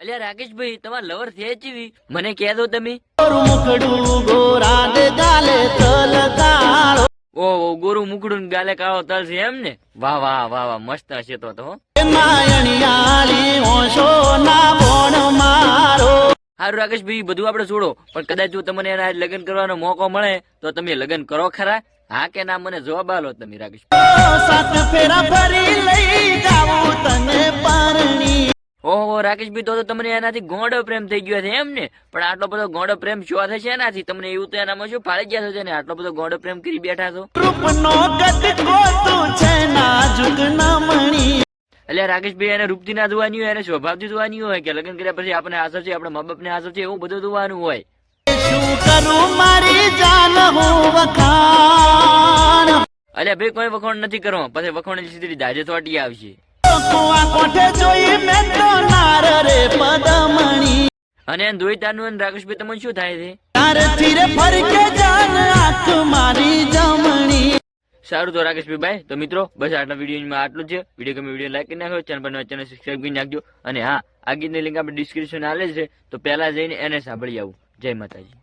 અલ્યા રાકેશભાઈ, તમારા લવર થયા ચીવી મને કહે દો તમે. ઓ ઓ, ગોરું મુકડું ગાલે કાળો તલ એમ ને? વાહ વાહ વાહ વાહ, મસ્ત હશે તો તો હારું રાકેશભાઈ, બધું આપણે છોડો. પણ કદાચ જો તમને એના લગ્ન કરવાનો મોકો મળે, તો તમે લગ્ન કરો ખરા. હા કે ના, મને જવાબ આલો તમે રાકેશ ફેરા ફરી લઈ રાકેશભાઈ તો તો તમને એનાથી ગોંડો પ્રેમ થઈ ગયો છે એમ ને? પણ આટલો બધો ગોંડો પ્રેમ શું થશે એનાથી? તમને એવું તો એનામાં શું ફાળી ગયા છે ને આટલો બધો ગોંડો પ્રેમ કરી બેઠા છો? એટલે રાકેશભાઈ એને રૂપથી ના જોવાની હોય એને સ્વભાવથી જોવાની હોય કે લગ્ન કર્યા પછી આપણે આસર છે આપણા મા બાપને આસર છે એવું બધું જોવાનું હોય? શું કરું મારી જાન હું વખાણ? અલ્યા ભાઈ કોઈ વખોણ નથી કરવો પછી વખોણ સીધી દાજે તોટી આવશે. જોઈ મેં તો અને એને અને રાકેશભાઈ તમને શું થાય છે? તારથી રે ફરકે જાન આંખ મારી જમણી. સારું તો રાકેશભાઈ ભાઈ તો મિત્રો બસ આટલા વિડીયોમાં આટલું જ. છે વીડિયો ગમે વીડિયો લાઈક કરી નાખો ચેનલ પર ચેનલ સબસ્ક્રાઈબ કરી નાખજો. અને હા આ ગીતની લિંક આપણે ડિસ્ક્રિપ્શન આલે છે. તો પહેલા જઈને એને સાંભળી આવું. જય માતાજી.